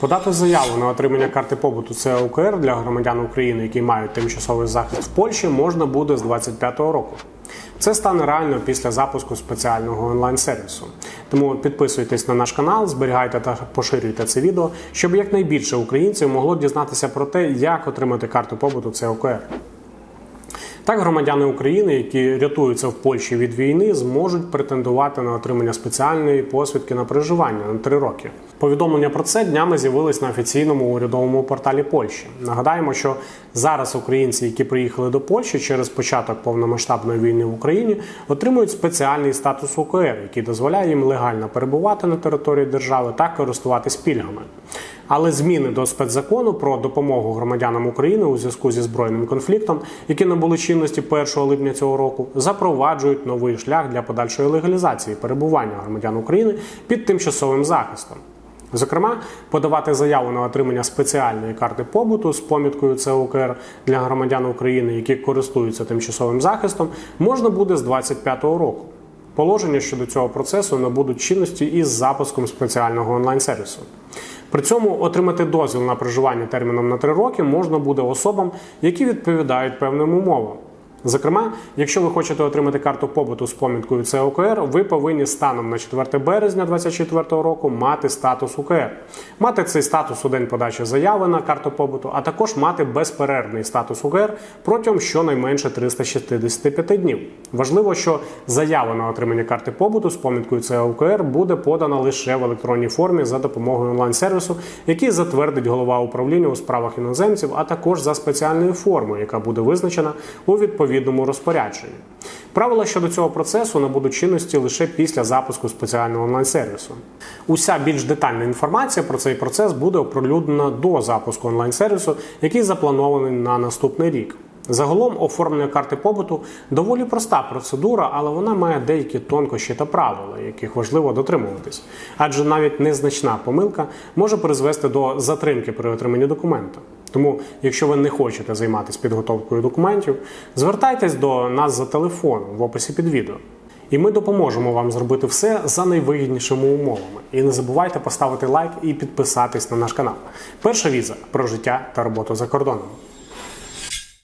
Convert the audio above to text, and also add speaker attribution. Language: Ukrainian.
Speaker 1: Подати заяву на отримання карти побуту ЦУКР для громадян України, які мають тимчасовий захист в Польщі, можна буде з 2025 року. Це стане реально після запуску спеціального онлайн-сервісу. Тому підписуйтесь на наш канал, зберігайте та поширюйте це відео, щоб якнайбільше українців могло дізнатися про те, як отримати карту побуту ЦУКР. Так, громадяни України, які рятуються в Польщі від війни, зможуть претендувати на отримання спеціальної посвідки на проживання на три роки. Повідомлення про це днями з'явились на офіційному урядовому порталі Польщі. Нагадаємо, що зараз українці, які приїхали до Польщі через початок повномасштабної війни в Україні, отримують спеціальний статус УКР, який дозволяє їм легально перебувати на території держави та користуватись пільгами. Але зміни до спецзакону про допомогу громадянам України у зв'язку зі збройним конфліктом, які набули чинності 1 липня цього року, запроваджують новий шлях для подальшої легалізації перебування громадян України під тимчасовим захистом. Зокрема, подавати заяву на отримання спеціальної карти побуту з поміткою ЦУКР для громадян України, які користуються тимчасовим захистом, можна буде з 2025 року. Положення щодо цього процесу набудуть чинності із запуском спеціального онлайн-сервісу. При цьому отримати дозвіл на проживання терміном на 3 роки можна буде особам, які відповідають певним умовам. Зокрема, якщо ви хочете отримати карту побуту з поміткою ЦОКР, ви повинні станом на 4 березня 2024 року мати статус УКР, мати цей статус у день подачі заяви на карту побуту, а також мати безперервний статус УКР протягом щонайменше 365 днів. Важливо, що заява на отримання карти побуту з поміткою ЦОКР буде подана лише в електронній формі за допомогою онлайн-сервісу, який затвердить голова управління у справах іноземців, а також за спеціальною формою, яка буде визначена у відповідному розпорядженні. Правила щодо цього процесу набудуть чинності лише після запуску спеціального онлайн-сервісу. Уся більш детальна інформація про цей процес буде оприлюднена до запуску онлайн-сервісу, який запланований на наступний рік. Загалом оформлення карти побуту доволі проста процедура, але вона має деякі тонкощі та правила, яких важливо дотримуватись. Адже навіть незначна помилка може призвести до затримки при отриманні документа. Тому, якщо ви не хочете займатися підготовкою документів, звертайтесь до нас за телефоном в описі під відео. І ми допоможемо вам зробити все за найвигіднішими умовами. І не забувайте поставити лайк і підписатись на наш канал. Перша віза про життя та роботу за кордоном.